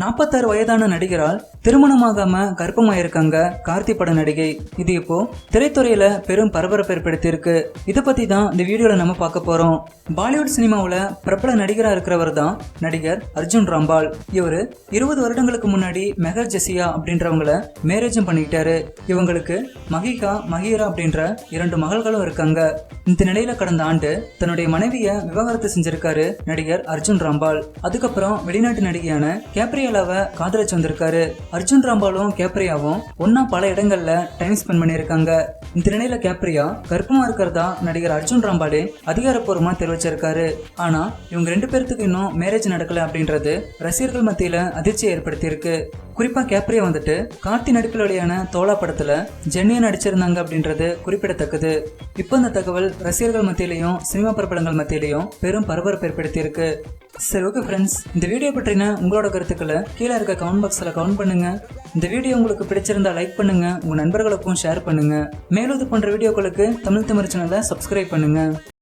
நாற்பத்தாறு வயதான நடிகரால் திருமணமாகாம கர்ப்பமாயிருக்காங்க கார்த்தி பட நடிகை. இது இப்போ திரைத்துறையில பெரும் பரபரப்பு ஏற்படுத்தியிருக்கு. இதை பத்தி தான் இந்த வீடியோல நம்ம பார்க்க போறோம். பாலிவுட் சினிமாவுல பிரபல நடிகரா இருக்கிறவர் தான் நடிகர் அர்ஜுன் ராம்பால். இவரு இருபது வருடங்களுக்கு முன்னாடி மெஹர் ஜெசியா அப்படின்றவங்கள மேரேஜும் பண்ணிக்கிட்டாரு. இவங்களுக்கு மகிகா மஹீரா அப்படின்ற இரண்டு மகள்களும் இருக்காங்க. இந்த நிலையில கடந்த ஆண்டு தன்னுடைய மனைவியை விவாகரத்து செஞ்சிருக்காரு நடிகர் அர்ஜுன் ராம்பால். அதுக்கப்புறம் வெளிநாட்டு நடிகையான கேப்ரியாலாவை காதலிச்சு வந்திருக்காரு. அர்ஜுன் ராம்பாலும் கேப்ரியாவும் ஒன்னா பல இடங்கள்ல டைம் ஸ்பெண்ட் பண்ணியிருக்காங்க. இந்த நிலையில கேப்ரியா கர்ப்பமா இருக்கிறதா நடிகர் அர்ஜுன் ராம்பாலே அதிகாரப்பூர்வமா தெரிவிச்சிருக்காரு. ஆனா இவங்க ரெண்டு பேர்த்துக்கு இன்னும் மேரேஜ் நடக்கல அப்படின்றது ரசிகர்கள் மத்தியில அதிர்ச்சியை ஏற்படுத்தியிருக்கு. குறிப்பா கேப்ரியா வந்துட்டு கார்த்தி நடிப்பில் வெளியான தோலா படத்துல ஜென்னியா நடிச்சிருந்தாங்க அப்படின்றது குறிப்பிடத்தக்கது. இப்போ இந்த தகவல் ரசிகர்கள் மத்தியிலையும் சினிமா பிரபலங்கள் மத்தியிலையும் பெரும் பரபரப்பு ஏற்படுத்தியிருக்கு. சரி ஓகே ஃப்ரெண்ட்ஸ் இந்த வீடியோ பற்றின உங்களோட கருத்துக்களை கீழே இருக்க கமெண்ட் பாக்ஸில் கமெண்ட் பண்ணுங்க. இந்த வீடியோ உங்களுக்கு பிடிச்சிருந்தா லைக் பண்ணுங்க உங்க நண்பர்களுக்கும் ஷேர் பண்ணுங்க. மேலும் இது போன்ற வீடியோக்களுக்கு தமிழ் தமிழ் சேனலை சப்ஸ்கிரைப் பண்ணுங்க.